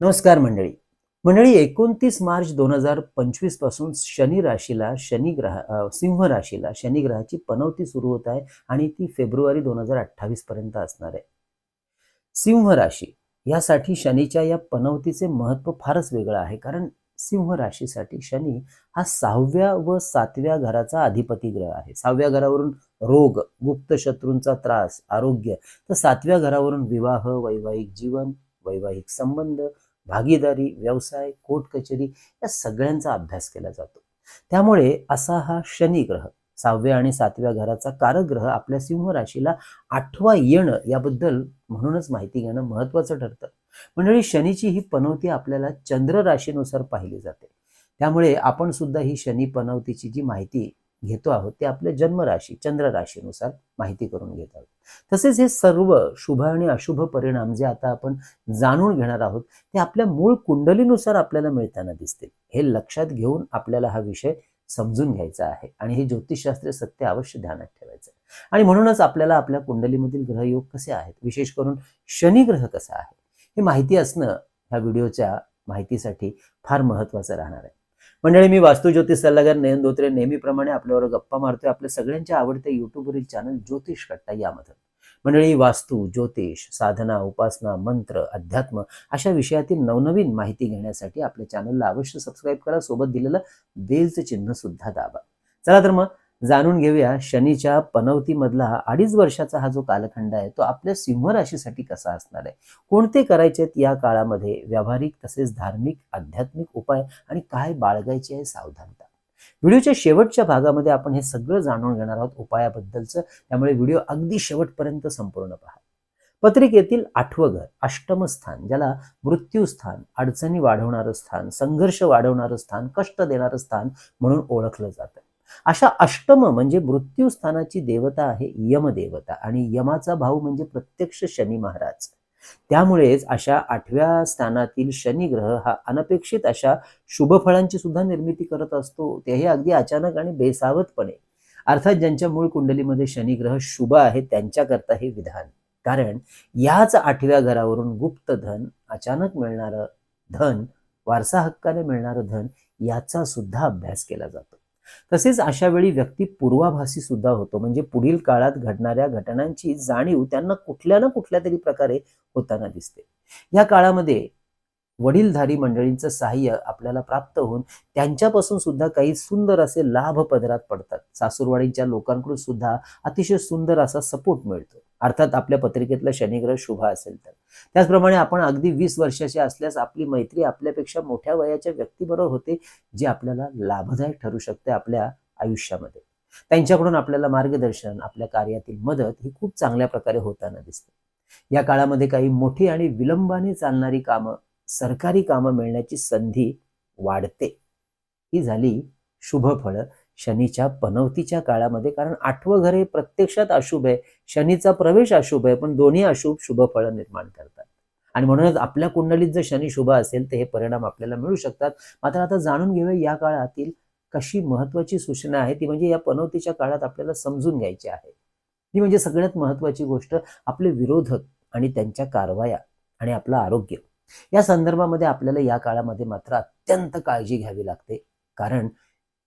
नमस्कार मंडळी. मंडळी एकोणतीस मार्च दोन हजार पंचवीसपासून शनी राशीला शनी ग्रह सिंह राशीला शनी ग्रहाची पनवती सुरू होत आहे आणि ती फेब्रुवारी दोन हजार अठ्ठावीस पर्यंत असणार आहे. सिंह राशी यासाठी शनीच्या या पनवतीचे महत्त्व फारच वेगळं आहे कारण सिंह राशीसाठी शनी हा सहाव्या व सातव्या घराचा अधिपती ग्रह आहे. सहाव्या घरावरून रोग गुप्त शत्रूंचा त्रास आरोग्य तर सातव्या घरावरून विवाह वैवाहिक जीवन वैवाहिक संबंध भागीदारी व्यवसाय कोर्ट कचेरी या सगळ्यांचा अभ्यास केला जातो. त्यामुळे असा हा शनी ग्रह सहाव्या आणि सातव्या घराचा कारक ग्रह आपल्या सिंह राशीला आठवा येणं याबद्दल म्हणूनच माहिती घेणं महत्वाचं ठरतं. मंडळी शनीची ही पनवती आपल्याला चंद्र राशीनुसार पाहिली जाते. त्यामुळे आपण सुद्धा ही शनी पनवतीची जी माहिती घेतो आहोत ते आपल्या जन्मराशी चंद्र राशीनुसार माहिती करून घेत आहोत. तसेच हे सर्व शुभ आणि अशुभ परिणाम जे आता आपण जाणून घेणार आहोत ते आपल्या मूळ कुंडलीनुसार आपल्याला मिळताना दिसतील. हे लक्षात घेऊन आपल्याला हा विषय समजून घ्यायचा आहे आणि हे ज्योतिषशास्त्रीय सत्य अवश्य ध्यानात ठेवायचं आहे. आणि म्हणूनच आपल्याला आपल्या कुंडलीमधील ग्रहयोग कसे आहेत विशेष करून शनी ग्रह कसा आहे हे माहिती असणं ह्या व्हिडिओच्या माहितीसाठी फार महत्वाचं राहणार आहे. मंडळी मी वास्तू ज्योतिष सल्लागार नयन धोत्रे. नेहमीप्रमाणे आपल्यावर गप्पा मारतोय. आपल्या सगळ्यांच्या आवडत्या युट्यूबवरील चॅनल ज्योतिष कट्टा यामध्ये मंडळी वास्तू ज्योतिष साधना उपासना मंत्र अध्यात्म अशा विषयातील नवनवीन माहिती घेण्यासाठी आपल्या चॅनलला अवश्य सबस्क्राईब करा. सोबत दिलेलं बेलचं चिन्ह सुद्धा दाबा. चला तर मग जाणून घेऊया शनीच्या पनवतीमधला अडीच वर्षाचा हा जो कालखंड आहे तो आपल्या सिंह राशीसाठी कसा असणार आहे? कोणते करायचे आहेत या काळामध्ये? व्यावहारिक तसेच धार्मिक आध्यात्मिक उपाय आणि काय बाळगायची आहे सावधानता? व्हिडिओच्या शेवटच्या भागामध्ये आपण हे सगळं जाणून घेणार आहोत उपायाबद्दलचं. त्यामुळे व्हिडिओ अगदी शेवटपर्यंत संपूर्ण पहा. पत्रिकेतील आठवं घर अष्टम स्थान ज्याला मृत्यू स्थान अडचणी वाढवणारं स्थान संघर्ष वाढवणारं स्थान कष्ट देणारं स्थान म्हणून ओळखलं जातं. अशा अष्टम म्हणजे मृत्यूस्थानाची देवता आहे यमदेवता आणि यमाचा भाऊ म्हणजे प्रत्यक्ष शनी महाराज. त्यामुळेच अशा आठव्या स्थानातील शनी ग्रह हा अनपेक्षित अशा शुभ फळांची सुद्धा निर्मिती करत असतो. तेही अगदी अचानक आणि बेसावतपणे अर्थात ज्यांच्या मूळ कुंडलीमध्ये शनी ग्रह शुभ आहे त्यांच्याकरता हे विधान. कारण याच आठव्या घरावरून गुप्त धन अचानक मिळणारं धन वारसा हक्काने मिळणारं धन याचा सुद्धा अभ्यास केला जातो. तसेच अशा वेळी व्यक्ती पूर्वाभासी सुद्धा होतो. म्हणजे पुढील काळात घडणाऱ्या घटनांची जाणीव त्यांना कुठल्या ना कुठल्या तरी प्रकारे होताना दिसते. या काळामध्ये वडीलधारी मंडळींचं सहाय्य आपल्याला प्राप्त होऊन त्यांच्यापासून सुद्धा काही सुंदर असे लाभ पदरात पडतात. सासूरवाडीच्या लोकांकडून सुद्धा अतिशय सुंदर असा सपोर्ट मिळतो. अर्थात आपल्या पत्रिकेतला शनिग्रह शुभ असेल तर. त्याचप्रमाणे आपण अगदी वीस वर्षाचे असल्यास आपली मैत्री आपल्यापेक्षा मोठ्या वयाच्या व्यक्तीबरोबर होते जे आपल्याला लाभदायक ठरू शकते आपल्या आयुष्यामध्ये. त्यांच्याकडून आपल्याला मार्गदर्शन आपल्या कार्यातील मदत ही खूप चांगल्या प्रकारे होताना दिसते. या काळामध्ये काही मोठी आणि विलंबाने चालणारी कामं सरकारी कामं मिळण्याची संधी वाढते. ही झाली शुभफळं शनीच्या पनवतीच्या काळामध्ये कारण आठवं घर हे प्रत्यक्षात अशुभ आहे. शनीचा प्रवेश अशुभ आहे पण दोन्ही अशुभ शुभ फळं निर्माण करतात. आणि म्हणूनच आपल्या कुंडलीत जर शनी शुभ असेल तर हे परिणाम आपल्याला मिळू शकतात. मात्र आता जाणून घेऊया या काळातील कशी महत्वाची सूचना आहे ती म्हणजे या पनवतीच्या काळात आपल्याला समजून घ्यायची आहे. ती म्हणजे सगळ्यात महत्वाची गोष्ट आपले विरोधक आणि त्यांच्या कारवाया आणि आपलं आरोग्य. या संदर्भामध्ये आपल्याला या काळामध्ये मात्र अत्यंत काळजी घ्यावी लागते. कारण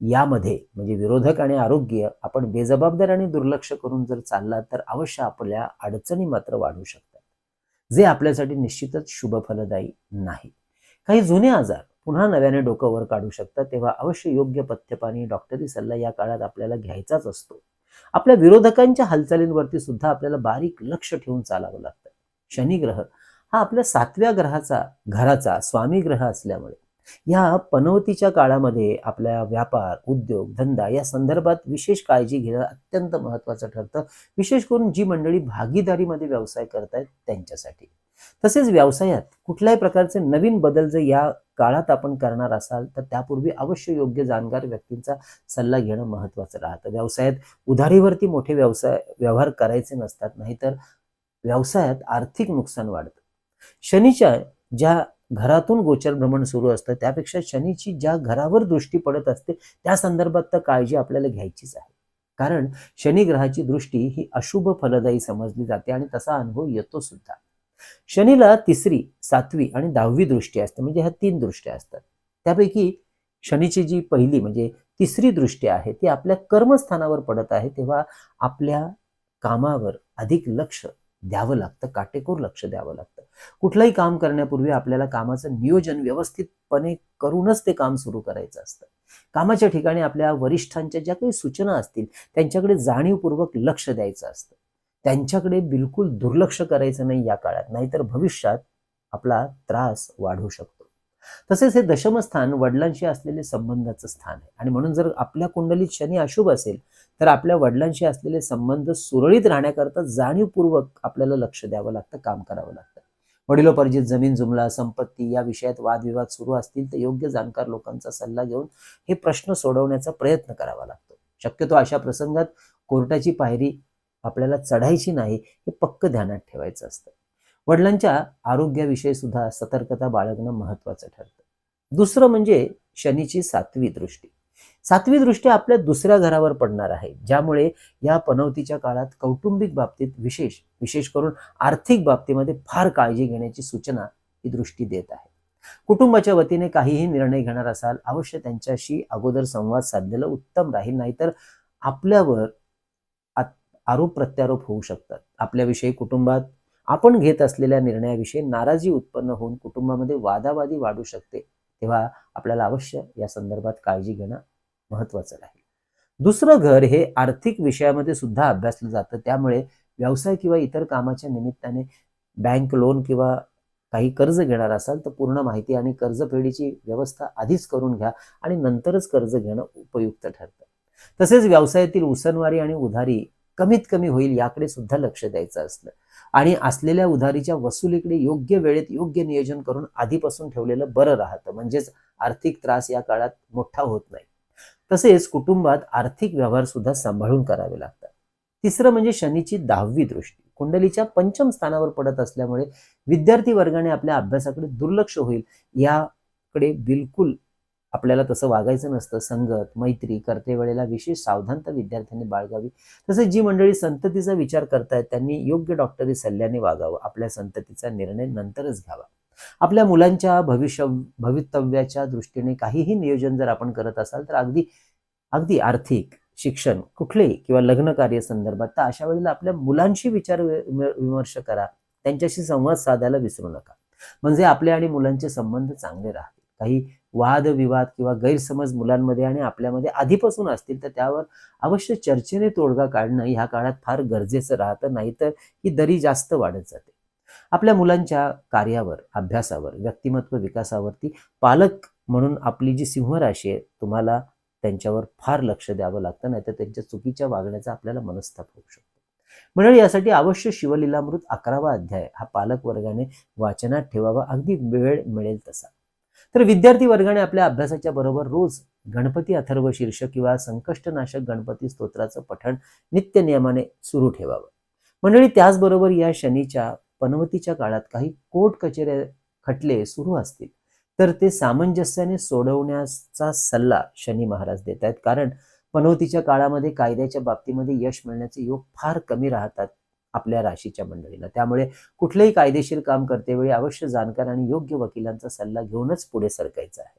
यामध्ये म्हणजे विरोधक आणि आरोग्य आपण बेजबाबदार आणि दुर्लक्ष करून जर चालला तर अवश्य आपल्या अडचणी मात्र वाढू शकतात. जे आपल्यासाठी निश्चितच शुभ फलदायी नाही. काही जुने आजार पुन्हा नव्याने डोकं वर काढू शकतात तेव्हा अवश्य योग्य पथ्यपाणी डॉक्टरी सल्ला या काळात आपल्याला घ्यायचाच असतो. आपल्या विरोधकांच्या हालचालींवरती सुद्धा आपल्याला बारीक लक्ष ठेवून चालावं लागतं. शनिग्रह हा आपल्या सातव्या ग्रहाचा घराचा स्वामी ग्रह असल्यामुळे. या पनवतीच्या काळामध्ये आपल्या व्यापार उद्योग धंदा या संदर्भात विशेष काळजी घेणं अत्यंत महत्वाचं ठरतं. विशेष करून जी मंडळी भागीदारीमध्ये व्यवसाय करतायत त्यांच्यासाठी. तसेच व्यवसायात कुठल्याही प्रकारचे नवीन बदल जर या काळात आपण करणार असाल तर त्यापूर्वी अवश्य योग्य जाणकार व्यक्तींचा सल्ला घेणं महत्वाचं राहतं. व्यवसायात उधारीवरती मोठे व्यवसाय व्यवहार करायचे नसतात नाहीतर व्यवसायात आर्थिक नुकसान वाढतं. शनीच्या ज्या घरातून गोचर भ्रमण सुरू असतं त्यापेक्षा शनीची ज्या घरावर दृष्टी पडत असते त्या संदर्भात तर काळजी आपल्याला घ्यायचीच आहे. कारण शनी ग्रहाची दृष्टी ही अशुभ फलदायी समजली जाते आणि तसा अनुभव येतो सुद्धा. शनीला तिसरी सातवी आणि दहावी दृष्टी असते म्हणजे ह्या तीन दृष्ट्या असतात. त्यापैकी शनीची जी पहिली म्हणजे तिसरी दृष्टी आहे ती आपल्या कर्मस्थानावर पडत आहे तेव्हा आपल्या कामावर अधिक लक्ष द्यावं लागतं काटेकोर लक्ष द्यावं लागतं. कुठलंही काम करण्यापूर्वी आपल्याला कामाचं नियोजन व्यवस्थितपणे करूनच ते काम सुरू करायचं असतं. कामाच्या ठिकाणी आपल्या वरिष्ठांच्या ज्या काही सूचना असतील त्यांच्याकडे जाणीवपूर्वक लक्ष द्यायचं असतं. त्यांच्याकडे बिलकुल दुर्लक्ष करायचं नाही या काळात नाहीतर भविष्यात आपला त्रास वाढू शकतो. तसेच हे दशमस्थान वडिलांशी असलेले संबंधाचं स्थान आहे. आणि म्हणून जर आपल्या कुंडलीत शनी अशुभ असेल तर आपल्या वडिलांशी असलेले संबंध सुरळीत राहण्याकरता जाणीवपूर्वक आपल्याला लक्ष द्यावं लागतं काम करावं लागतं. वडिलोपार्जित जमीन जुमला संपत्ती या विषयात वादविवाद सुरू असतील तर योग्य जाणकार लोकांचा सल्ला घेऊन हे प्रश्न सोडवण्याचा प्रयत्न करावा लागतो. शक्यतो अशा प्रसंगात कोर्टाची पायरी आपल्याला चढायची नाही हे पक्क ध्यानात ठेवायचं असतं. वडिलांच्या आरोग्याविषयी सुद्धा सतर्कता बाळगणं महत्वाचं ठरतं. दुसरं म्हणजे शनीची सातवी दृष्टी. सातवी दृष्टी आपल्या दुसऱ्या घरावर पडणार आहे ज्यामुळे या पनवतीच्या काळात कौटुंबिक बाबतीत विशेष विशेष करून आर्थिक बाबतीमध्ये फार काळजी घेण्याची सूचना ही दृष्टी देत आहे. कुटुंबाच्या वतीने काहीही निर्णय घेणार असाल अवश्य त्यांच्याशी अगोदर संवाद साधलेलं उत्तम राहील नाहीतर आपल्यावर आरोप प्रत्यारोप होऊ शकतात. आपल्याविषयी कुटुंबात आपण घेत असलेल्या निर्णयाविषयी नाराजी उत्पन्न होऊन कुटुंबामध्ये वादावादी वाढू शकते तेव्हा आपल्याला अवश्य या संदर्भात काळजी घेणं महत्वाचं राहील. दुसरं घर हे आर्थिक विषयामध्ये सुद्धा अभ्यासलं जातं त्यामुळे व्यवसाय किंवा इतर कामाच्या निमित्ताने बँक लोन किंवा काही कर्ज घेणार असाल तर पूर्ण माहिती आणि कर्जफेडीची व्यवस्था आधीच करून घ्या आणि नंतरच कर्ज घेणं उपयुक्त ठरतं. तसेच व्यवसायातील उसनवारी आणि उधारी कमीत कमी होईल याकडे सुद्धा लक्ष द्यायचं असलं. आणि असलेल्या उधारीच्या वसुलीकडे योग्य वेळेत योग्य नियोजन करून आधीपासून ठेवलेलं बरं राहतं. म्हणजेच आर्थिक त्रास या काळात मोठा होत नाही. तसेच कुटुंबात आर्थिक व्यवहार सुद्धा सांभाळून करावे लागतात. तिसरं म्हणजे शनीची दहावी दृष्टी. कुंडलीच्या पंचम स्थानावर पडत असल्यामुळे विद्यार्थी वर्गाने आपल्या अभ्यासाकडे दुर्लक्ष होईल याकडे बिलकुल आपल्याला तसं वागायचं नसतं. संगत मैत्री करते वेळेला विशेष सावधानता विद्यार्थ्यांनी बाळगावी. तसेच जी मंडळी संततीचा विचार करतायत त्यांनी योग्य डॉक्टरी सल्ल्याने वागावं. आपल्या संततीचा निर्णय नंतरच घ्यावा. आपल्या मुलांच्या भविष्य भवितव्याच्या दृष्टीने काहीही नियोजन जर आपण करत असाल तर अगदी अगदी आर्थिक शिक्षण कुठलेही किंवा लग्न कार्य संदर्भात तर अशा वेळेला आपल्या मुलांशी विचार विमर्श करा. त्यांच्याशी संवाद साधायला विसरू नका. म्हणजे आपले आणि मुलांचे संबंध चांगले राहतात काही वादविवाद किंवा गैरसमज मुलांमध्ये आणि आपल्यामध्ये आधीपासून असतील तर त्यावर अवश्य चर्चेने तोडगा काढणं ह्या काळात फार गरजेचं राहतं. नाहीतर ही दरी जास्त वाढत जाते. आपल्या मुलांच्या कार्यावर अभ्यासावर व्यक्तिमत्व विकासावरती पालक म्हणून आपली जी सिंह राशी आहे तुम्हाला त्यांच्यावर फार लक्ष द्यावं लागतं नाही तर त्यांच्या चुकीच्या वागण्याचा आपल्याला मनस्ताप होऊ शकतो. मंडळी यासाठी अवश्य शिवलीलामृत अकरावा अध्याय हा पालक वर्गाने वाचनात ठेवावा. अगदी वेळ मिळेल तसा. तर विद्यार्थी वर्गाने आपल्या अभ्यासाच्या बरोबर रोज गणपती अथर्व शीर्ष किंवा संकष्टनाशक गणपती स्तोत्राचं पठण नित्य नियमाने सुरू ठेवावं. मंडळी त्याचबरोबर या शनीच्या पनवतीच्या काळात काही कोर्ट कचेऱ्या खटले सुरू असतील तर ते सामंजस्याने सोडवण्याचा सल्ला शनी महाराज देत आहेत कारण पनवतीच्या काळामध्ये कायद्याच्या बाबतीमध्ये यश मिळण्याचे योग फार कमी राहतात. आपल्या राशीच्या मंडळीला त्यामुळे कुठलेही कायदेशीर काम करतेवेळी अवश्य जाणकार आणि योग्य वकिलांचा सल्ला घेऊनच पुढे सरकायचं आहे.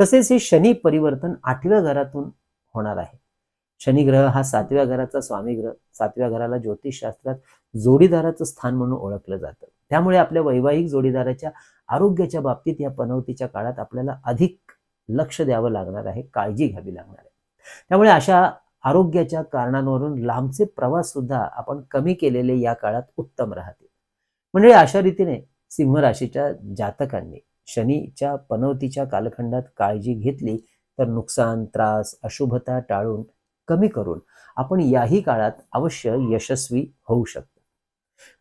तसेच हे शनी परिवर्तन आठव्या घरातून होणार आहे. शनिग्रह हा सातव्या घराचा स्वामी ग्रह. सातव्या घराला ज्योतिषशास्त्रात जोडीदाराचं स्थान म्हणून ओळखलं जातं. त्यामुळे आपल्या वैवाहिक जोडीदाराच्या आरोग्याच्या बाबतीत या पनवतीच्या काळात आपल्याला अधिक लक्ष द्यावं लागणार आहे काळजी घ्यावी लागणार आहे. त्यामुळे अशा आरोग्याच्या कारणांवरून लांबचे प्रवास सुद्धा आपण कमी केलेले या काळात उत्तम राहतील. म्हणजे अशा रीतीने सिंह राशीच्या जातकांनी शनीच्या पनवतीच्या कालखंडात काळजी घेतली तर नुकसान त्रास अशुभता टाळून कमी करून आपण याही काळात अवश्य यशस्वी होऊ शकतो.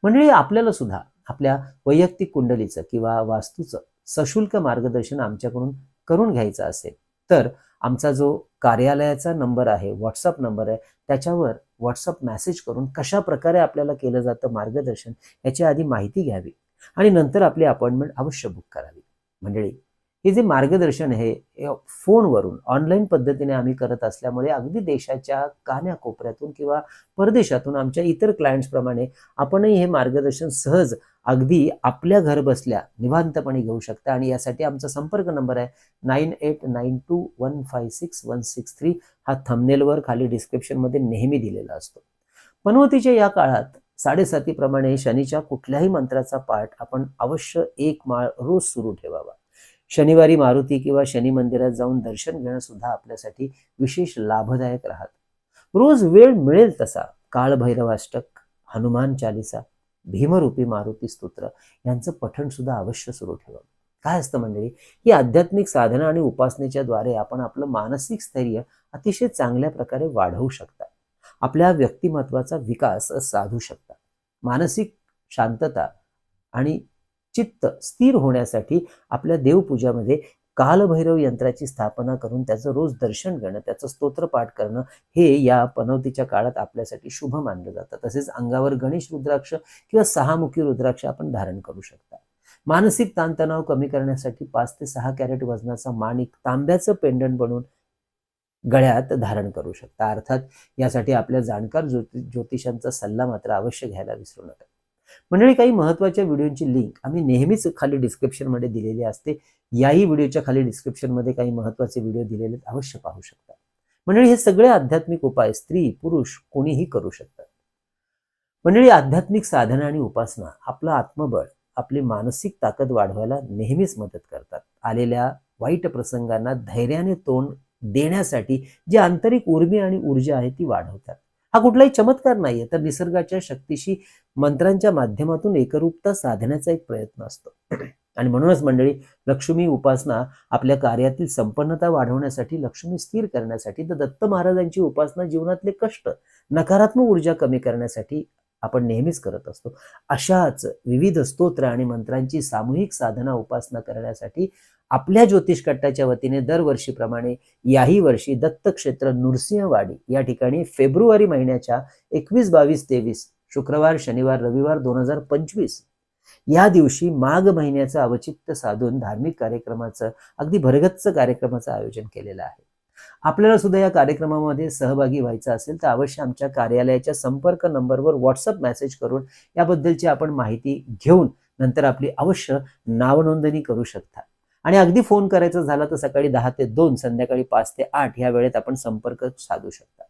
म्हणजे आपल्याला सुद्धा आपल्या वैयक्तिक कुंडलीचं किंवा वास्तूचं सशुल्क मार्गदर्शन आमच्याकडून करून घ्यायचं असेल तर आमचा जो कार्यालयाचा नंबर आहे व्हॉट्सअप नंबर आहे त्याच्यावर व्हॉट्सअप मेसेज करून कशा प्रकारे आपल्याला केलं जातं मार्गदर्शन याची आधी माहिती घ्यावी आणि नंतर आपली अपॉइंटमेंट अवश्य बुक करावी. मंडळी हे जे मार्गदर्शन हे फोनवरून ऑनलाईन पद्धतीने आम्ही करत असल्यामुळे अगदी देशाच्या कान्याकोपऱ्यातून किंवा परदेशातून आमच्या इतर क्लायंट्सप्रमाणे आपणही हे मार्गदर्शन सहज अगदी आपल्या घर बसल्या निवांतपणे घेऊ शकता. आणि यासाठी आमचा संपर्क नंबर आहे nine eight nine two one five six one six three. हा थंबनेलवर खाली डिस्क्रिप्शनमध्ये नेहमी दिलेला असतो. पनवतीच्या या काळात साडेसातीप्रमाणे शनीच्या कुठल्याही मंत्राचा पाठ आपण अवश्य एक माळ रोज सुरू ठेवावा. शनिवारी मारुती किंवा शनी मंदिरात जाऊन दर्शन घेणं सुद्धा आपल्यासाठी विशेष लाभदायक राहत. रोज वेळ मिळेल तसा. काळभैरवाष्टक हनुमान चालिसा भीमरूपी मारुती स्तोत्र यांचं पठण सुद्धा अवश्य सुरू ठेवावं काय असतं मंडळी? ही आध्यात्मिक साधना आणि उपासनेच्या द्वारे आपण आपलं मानसिक स्थैर्य अतिशय चांगल्या प्रकारे वाढवू शकता. आपल्या व्यक्तिमत्वाचा विकास साधू शकता. मानसिक शांतता आणि चित्त स्थिर होण्यासाठी आपल्या देवपूजामध्ये कालभैरव यंत्राची स्थापना करून त्याचं रोज दर्शन घेणं त्याचं स्तोत्रपाठ करणं हे या पनवतीच्या काळात आपल्यासाठी शुभ मानलं जातं. तसेच अंगावर गणेश रुद्राक्ष किंवा सहामुखी रुद्राक्ष आपण धारण करू शकता. मानसिक ताणतणाव कमी करण्यासाठी पाच ते सहा कॅरेट वजनाचा माणिक तांब्याचं पेंडंट बनवून गळ्यात धारण करू शकता. अर्थात यासाठी आपल्या जाणकार ज्योतिषांचा सल्ला मात्र अवश्य घ्यायला विसरू नका. मंडळी काही महत्त्वाच्या व्हिडिओची लिंक आम्ही नेहमीच खाली डिस्क्रिप्शनमध्ये दिलेली असते. याही व्हिडिओच्या खाली डिस्क्रिप्शनमध्ये काही महत्त्वाचे व्हिडिओ दिलेले अवश्य पाहू शकता. मंडळी हे सगळे आध्यात्मिक उपाय स्त्री पुरुष कोणीही करू शकतात. मंडळी आध्यात्मिक साधना आणि उपासना आपलं आत्मबळ आपली मानसिक ताकद वाढवायला नेहमीच मदत करतात. आलेल्या वाईट प्रसंगांना धैर्याने तोंड देण्यासाठी जी आंतरिक उर्मी आणि ऊर्जा आहे ती वाढवतात. हा कुठलाही चमत्कार नाहीये. तर निसर्गाच्या शक्तीशी मंत्रांच्या माध्यमातून एकरूपता साधण्याचा एक प्रयत्न असतो. आणि म्हणूनच मंडळी लक्ष्मी उपासना आपल्या कार्यातील संपन्नता वाढवण्यासाठी लक्ष्मी स्थिर करण्यासाठी तर दत्त महाराजांची उपासना जीवनातले कष्ट नकारात्मक ऊर्जा कमी करण्यासाठी आपण नेहमीच करत असतो. अशाच विविध स्तोत्र आणि मंत्रांची सामूहिक साधना उपासना करण्यासाठी आपल्या ज्योतिष कट्टाच्या वतीने दरवर्षीप्रमाणे याही वर्षी दत्तक्षेत्र नृसिंहवाडी या ठिकाणी फेब्रुवारी महिन्याच्या एकवीस बावीस तेवीस शुक्रवार शनिवार रविवार दोन हजार पंचवीस या दिवशी माघ महिन्याचं अवचित्य साधून धार्मिक कार्यक्रमाचं अगदी भरगच्च कार्यक्रमाचं आयोजन केलेलं आहे. आपल्याला सुद्धा या कार्यक्रमामध्ये सहभागी व्हायचं असेल तर अवश्य आमच्या कार्यालयाच्या संपर्क नंबरवर व्हॉट्सअप मेसेज करून याबद्दलची आपण माहिती घेऊन नंतर आपली अवश्य नावनोंदणी करू शकता. आणि अगदी फोन करायचा झाला तर सकाळी दहा ते दोन संध्याकाळी पाच ते आठ या वेळेत आपण संपर्क साधू शकता.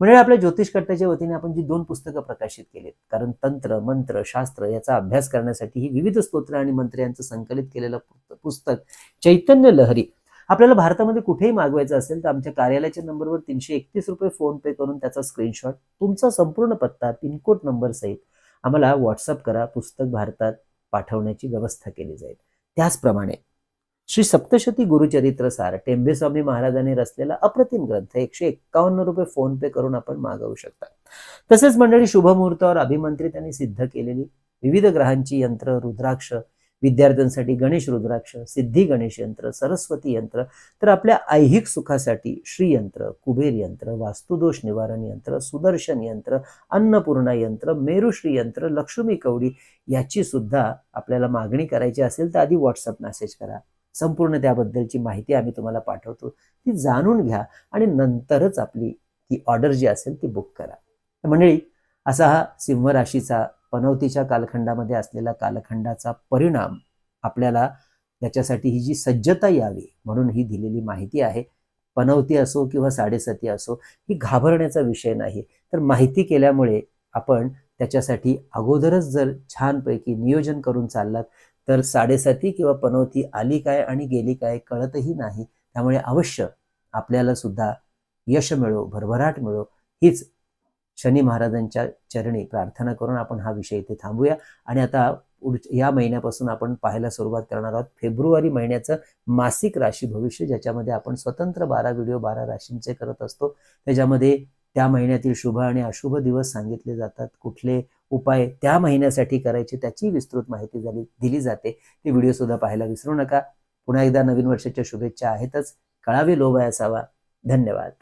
म्हणजे आपल्या ज्योतिषकर्त्याच्या वतीने आपण जी दोन पुस्तकं प्रकाशित केलीत कारण तंत्र मंत्र शास्त्र याचा अभ्यास करण्यासाठी ही विविध स्तोत्र आणि मंत्र यांचं संकलित केलेलं पुस्तक चैतन्य लहरी आपल्याला भारतामध्ये कुठेही मागवायचं असेल तर आमच्या कार्यालयाच्या नंबरवर तीनशे एकतीस रुपये फोन पे करून त्याचा स्क्रीनशॉट तुमचा संपूर्ण पत्ता पिनकोड नंबर सहित आम्हाला व्हॉट्सअप करा पुस्तक भारतात पाठवण्याची व्यवस्था केली जाईल. त्याचप्रमाणे श्री सप्तशती गुरुचरित्र सार टेंबेस्वामी महाराजांनी रचलेला अप्रतिम ग्रंथ एकशे एक्कावन्न रुपये फोन पे करून आपण मागवू शकता. तसेच मंडळी शुभमुहूर्तावर अभिमंत्रित आणि सिद्ध केलेली विविध ग्रहांची यंत्र रुद्राक्ष विद्यार्थ्यांसाठी गणेश रुद्राक्ष सिद्धी गणेश यंत्र सरस्वती यंत्र तर आपल्या ऐहिक सुखासाठी श्रीयंत्र कुबेर यंत्र वास्तुदोष निवारण यंत्र सुदर्शन यंत्र अन्नपूर्णा यंत्र मेरुश्री यंत्र लक्ष्मी कवडी याची सुद्धा आपल्याला मागणी करायची असेल तर आधी व्हॉट्सअप मेसेज करा. संपूर्ण त्याबद्दलची माहिती आम्ही तुम्हाला पाठवतो. ती जाणून घ्या आणि नंतरच आपली ती ऑर्डर जी असेल ती बुक करा. मंडळी असा हा सिंह राशीचा पनवतीच्या कालखंडामध्ये असलेला कालखंडाचा परिणाम आपल्याला याच्यासाठी ही जी सज्जता यावी म्हणून ही दिलेली माहिती आहे. पनवती असो किंवा साडेसती असो ही घाबरण्याचा विषय नाही तर माहिती केल्यामुळे आपण त्याच्यासाठी अगोदरच जर छानपैकी नियोजन करून चाललात तर साडेसाती किंवा पनवती आली काय आणि गेली काय कळतही नाही. त्यामुळे अवश्य आपल्याला सुद्धा यश मिळो भरभराट मिळो हीच शनी महाराजांच्या चरणी प्रार्थना करून आपण हा विषय इथे थांबूया. आणि आता या महिन्यापासून आपण पाहायला सुरुवात करणार आहोत. फेब्रुवारी महिन्याचं मासिक राशी भविष्य ज्याच्यामध्ये आपण स्वतंत्र बारा व्हिडिओ बारा राशींचे करत असतो. त्याच्यामध्ये त्या महिन्यातील शुभ आणि अशुभ दिवस सांगितले जातात. कुठले उपाय त्या महिन्यासाठी करायचे त्याची विस्तृत माहिती झाली दिली जाते. ते व्हिडिओ सुद्धा पाहायला विसरू नका. पुन्हा एकदा नवीन वर्षाच्या शुभेच्छा आहेतच. कळावे लोभ असावा. धन्यवाद.